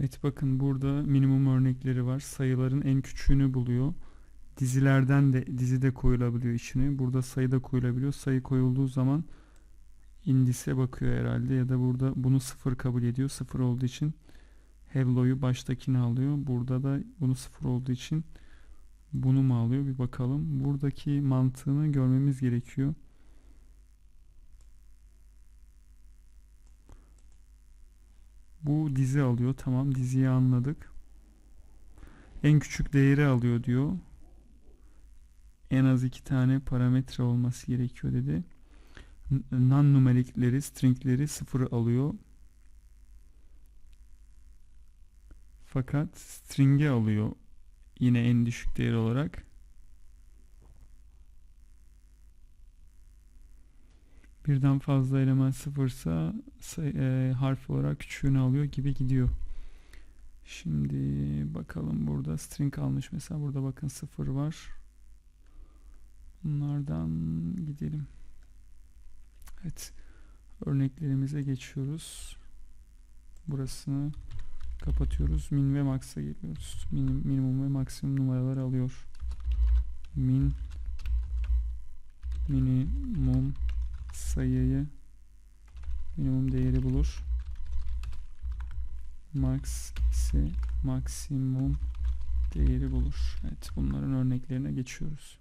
Evet bakın burada minimum örnekleri var. Sayıların en küçüğünü buluyor. Dizilerden de dizi de koyulabiliyor içine. Burada sayı da koyulabiliyor. Sayı koyulduğu zaman indise bakıyor herhalde ya da burada bunu sıfır kabul ediyor. Sıfır olduğu için Hello'yu baştakini alıyor. Burada da bunu sıfır olduğu için bunu mu alıyor bir bakalım. Buradaki mantığını görmemiz gerekiyor. Bu dizi alıyor. Tamam diziyi anladık. En küçük değeri alıyor diyor. En az iki tane parametre olması gerekiyor dedi. N- Non-numerikleri, stringleri sıfır alıyor. Fakat string'i alıyor yine en düşük değer olarak. Birden fazla eleman sıfırsa e, harf olarak küçüğünü alıyor gibi gidiyor. Şimdi bakalım burada string almış mesela burada bakın sıfır var. Bunlardan gidelim. Evet. Örneklerimize geçiyoruz. Burasını kapatıyoruz. Min ve max'a geliyoruz. Minim, minimum ve maksimum numaraları alıyor. Min minimum sayıyı minimum değeri bulur. Max ise maksimum değeri bulur. Evet bunların örneklerine geçiyoruz.